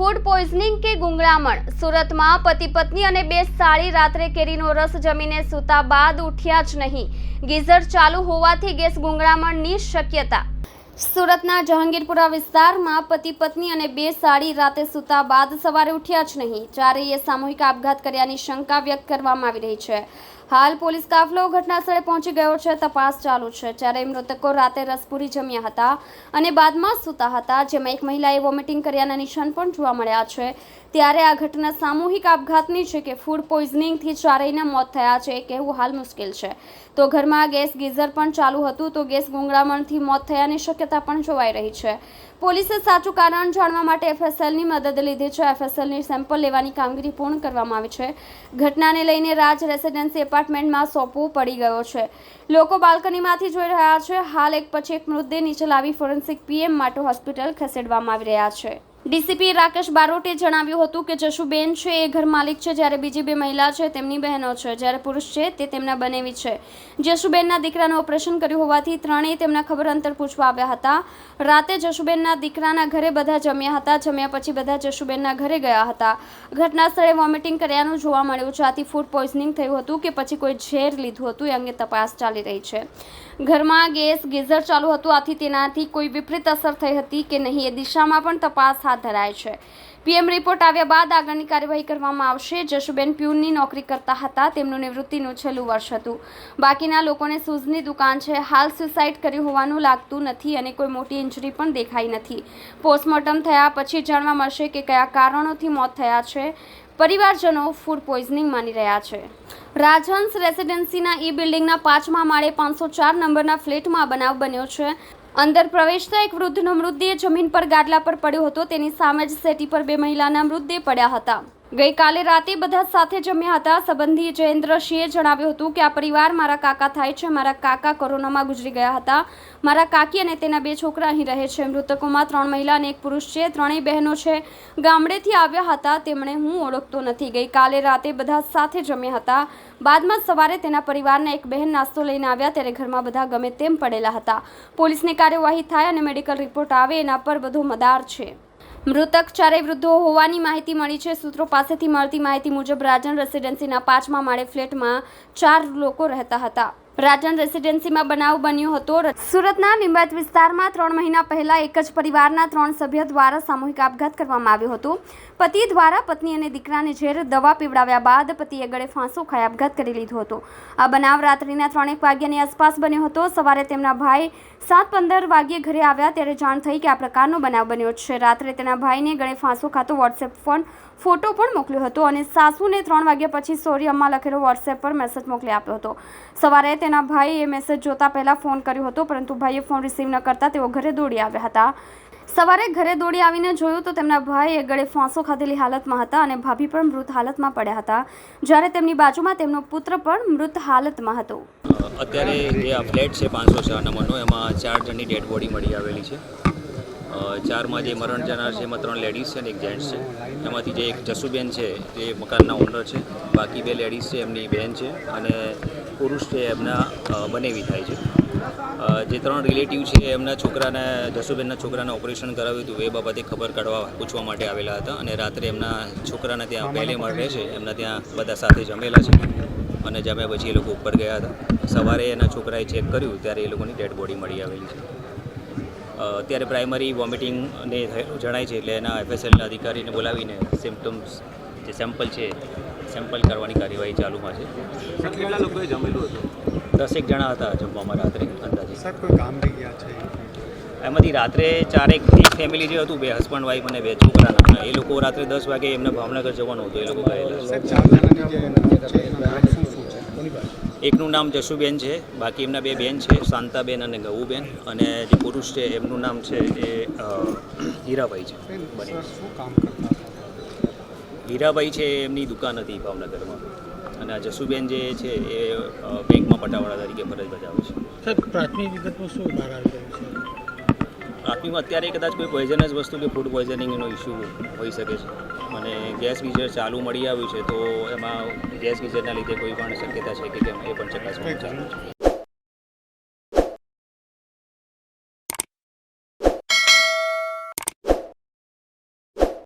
Food poisoning કે ગુંગળામણ? સુરતમાં પતિ પત્ની અને બે સાળી રાત્રે કેરીનો રસ જમીને સૂતા બાદ ઉઠ્યા જ નહીં. ગીઝર ચાલુ હોવાથી ગેસ ગુંગળામણની શક્યતા સુરતના જહાંગીરપુરા વિસ્તારમાં પતિ, પત્ની અને બે સાડી રાતે સૂતા બાદ સવારે ઉઠ્યા જ નહીં. ચારેય સામૂહિક આપઘાત કર્યાની શંકા વ્યક્ત કરવામાં આવી રહી છે. હાલ પોલીસ કાફલો ઘટના સ્થળે પહોંચી ગયો છે. તપાસ ચાલુ છે. જ્યારે મૃતકો રાતે રસપુરી જમ્યા હતા અને બાદમાં સૂતા હતા, જેમાં એક મહિલાએ વોમિટિંગ કર્યાના નિશાન પણ જોવા મળ્યા છે. ત્યારે આ ઘટના સામૂહિક આપઘાતની છે કે ફૂડ પોઈઝનિંગથી ચારેયના મોત થયા છે એ કહેવું હાલ મુશ્કેલ છે. તો ઘરમાં ગેસ ગીઝર પણ ચાલુ હતું, તો ગેસ ગુંગળામણથી મોત થયાની શક્યતા પણ જોવાઈ રહી છે. પોલીસે સાચું કારણ જાણવા માટે એફએસએલની મદદ લીધી છે. એફએસએલની સેમ્પલ લેવાની કામગીરી પૂર્ણ કરવામાં આવી છે. ઘટનાને લઈને રાજ રેસિડેન્સી એપાર્ટમેન્ટમાં સોંપવું પડી ગયો છે. લોકો બાલ્કનીમાંથી જોઈ રહ્યા છે. હાલ એક પછી એક મૃતદેહ નીચે લાવી ફોરેન્સિક પીએમ માટે હોસ્પિટલ ખસેડવામાં આવી રહ્યા છે. ડીસીપી રાકેશ બારોટે જણાવ્યું હતું કે જશુબેન છે, એ ઘર માલિક છે, જ્યારે બીજી બે મહિલા છે, તેમની બહેનો છે. જ્યારે પુરુષ છે, તે તેમના બનેવી છે. જશુબેનના દીકરાનું ઓપરેશન કર્યું હોવાથી ત્રણેય તેમના ખબર અંતર પૂછવા આવ્યા હતા. રાતે જશુબેનના દીકરાના ઘરે બધા જમ્યા હતા. જમ્યા પછી બધા જશુબેનના ઘરે ગયા હતા. ઘટના સ્થળે વોમિટિંગ કર્યાનું જોવા મળ્યું. છે આથી ફૂડ પોઈઝનિંગ થયું હતું કે પછી કોઈ ઝેર લીધું હતું, એ અંગે તપાસ ચાલી રહી છે. ઘરમાં ગેસ ગીઝર ચાલુ હતું. આથી તેનાથી કોઈ વિપરીત અસર થઈ હતી કે નહીં, એ દિશામાં પણ તપાસ હાથ ધરાય છે. પીએમ રિપોર્ટ આવ્યા બાદ આગળની કાર્યવાહી કરવામાં આવશે. જશુબેન પ્યુનની નોકરી કરતા હતા. તેમનું નિવૃત્તિનું છેલ્લું વર્ષ હતું. બાકીના લોકોને શૂઝની દુકાન છે. હાલ સુસાઇડ કર્યું હોવાનું લાગતું નથી અને કોઈ મોટી ઇન્જરી પણ દેખાઈ નથી. પોસ્ટમોર્ટમ થયા પછી જાણવા મળશે કે કયા કારણોથી મોત થયા છે. પરિવારજનો ફૂડ પોઈઝનિંગ માની રહ્યા છે. રાજહંસ રેસિડેન્સીના ઈ બિલ્ડિંગના પાંચમા માળે પાંચસો ચાર નંબરના ફ્લેટમાં બનાવ બન્યો છે. અંદર પ્રવેશતા એક વૃદ્ધનો મૃતદેહ જમીન પર ગાદલા પર પડ્યો હતો. તેની સામે જ સેટી પર બે મહિલાના મૃતદેહ પડ્યા હતા. ગઈકાલે રાતે બધા સાથે જમ્યા હતા. સંબંધી જયેન્દ્રસિંહે જણાવ્યું હતું કે, આ પરિવાર મારા કાકા થાય છે. મારા કાકા કોરોનામાં ગુજરી ગયા હતા. મારા કાકી અને તેના બે છોકરા અહીં રહે છે. મૃતકોમાં ત્રણ મહિલા અને એક પુરુષ છે. ત્રણેય બહેનો છે. ગામડેથી આવ્યા હતા. તેમણે હું ઓળખતો નથી. ગઈકાલે રાતે બધા સાથે જમ્યા હતા. બાદમાં સવારે તેના પરિવારના એક બહેન નાસ્તો લઈને આવ્યા. ત્યારે ઘરમાં બધા ગમે તેમ પડેલા હતા. પોલીસની કાર્યવાહી થાય અને મેડિકલ રિપોર્ટ આવે, એના પર બધો મદાર છે. મૃતક ચારેય વૃદ્ધો હોવાની માહિતી મળી છે. સૂત્રો પાસેથી મળતી માહિતી મુજબ રાજન રેસિડેન્સીના પાંચમા માળે ફ્લેટમાં ચાર લોકો રહેતા હતા. રાજન રેસિડેન્સીમાં બનાવ બન્યો હતો. સુરતના લિંબાયત વિસ્તારમાં ત્રણ મહિના પહેલા એક જ પરિવારના ત્રણ સભ્ય દ્વારા સામૂહિક આપઘાત કરવામાં આવ્યો હતો. પતિ દ્વારા પત્ની અને દીકરાને ઝેર દવા પીવડાવ્યા બાદ પતિએ ગળે ફાંસો ખાઈ આપઘાત કરી લીધો હતો. આ બનાવ રાત્રિના ત્રણેક વાગ્યાની આસપાસ બન્યો હતો. સવારે તેમના ભાઈ સાત પંદર વાગ્યે ઘરે આવ્યા ત્યારે જાણ થઈ કે આ પ્રકારનો બનાવ બન્યો છે. રાત્રે તેના ભાઈને ગળે ફાંસો ખાતો વોટ્સએપ ફોન ફોટો પણ મોકલ્યો હતો અને સાસુને ત્રણ વાગ્યા પછી સોરી, અમ્મા લખેલો વોટ્સએપ પર મેસેજ મોકલી આપ્યો હતો. સવારે તેના ભાઈએ મેસેજ જોતા પહેલાં ફોન કર્યો હતો, પરંતુ ભાઈએ ફોન રિસીવ ન કરતા તેઓ ઘરે દોડી આવ્યા હતા. સવારે ઘરે દોડી આવીને જોયું તો તેમના ભાઈ ગળે ફાંસો ખાધેલી હાલતમાં હતા અને ભાભી પણ મૃત હાલતમાં પડ્યા હતા. જ્યારે તેમની બાજુમાં તેમનો પુત્ર પણ મૃત હાલતમાં હતો. અત્યારે જે આ ફ્લેટ છે પાંચસો ચાર નંબરનો, એમાં ચાર જણની ડેડ બોડી મળી આવેલી છે. ચારમાં જે મરણ જનાર છે, એમાં ત્રણ લેડીઝ છે અને એક જેન્ટ્સ છે. એમાંથી જે એક જસુબેન છે, તે મકાનના ઓનર છે. બાકી બે લેડીઝ છે, એમની બહેન છે અને પુરુષ છે એમના અ, બનેવી થાય છે. જે ત્રણ રિલેટિવ છે એમના છોકરાને જસુબેનના છોકરાને ઓપરેશન કરાવ્યું હતું એ બાબતે ખબર કાઢવા પૂછવા માટે આવેલા હતા અને રાત્રે એમના છોકરાના ત્યાં પહેલે માળ રહે છે એમના ત્યાં બધા સાથે જમેલા છે. અને જમ્યા પછી એ લોકો ઉપર ગયા હતા. સવારે એના છોકરાએ ચેક કર્યું ત્યારે એ લોકોની ડેડ બોડી મળી આવેલી છે. અત્યારે પ્રાઇમરી વોમિટિંગ ને જણાય છે એટલે એના એફએસએલના અધિકારીને બોલાવીને સિમ્ટમ્સ જે સેમ્પલ છે સેમ્પલ કરવાની કાર્યવાહી ચાલુમાં છે. કેટલા લોકોએ જમેલું હતું? દસેક જણા હતા જમવામાં રાત્રે અંદાજે. સાહેબ કોઈ કામ રહી ગયા છે? એમાંથી રાત્રે ચારેક એક ફેમિલી જે હતું બે હસબન્ડ વાઈફ અને બે છોકરાના એ લોકો રાત્રે દસ વાગે એમને ભાવનગર જવાનું હતું એ લોકો ગયેલા એકનું નામ જશુબેન છે બાકી એમના બે બેન છે શાંતાબેન અને ગૌબેન અને જે પુરુષ છે એમનું નામ છે એ હીરાભાઈ છે સાહેબ બને સર શું કામ કરતા હતા હીરાભાઈ છે એમની દુકાન હતી ભાવનગરમાં. અને આ જસુબેન જે છે એ બેંકમાં પટાવાળા તરીકે ફરજ બજાવે છે. સાહેબ પ્રાથમિક વિગતમાં શું બહાર આવી રહ્યું છે? પ્રાથમિકમાં અત્યારે કદાચ કોઈ પોઈઝનસ વસ્તુ કે ફૂડ પોઈઝનિંગનો ઇસ્યુ હોઈ શકે છે. અને ગેસ ગીઝર ચાલુ મળી આવ્યું છે તો એમાં ગેસ ગીઝરના લીધે કોઈ પણ શક્યતા છે કે કેમ એ પણ ચકાસવાનું ચાલુ છે?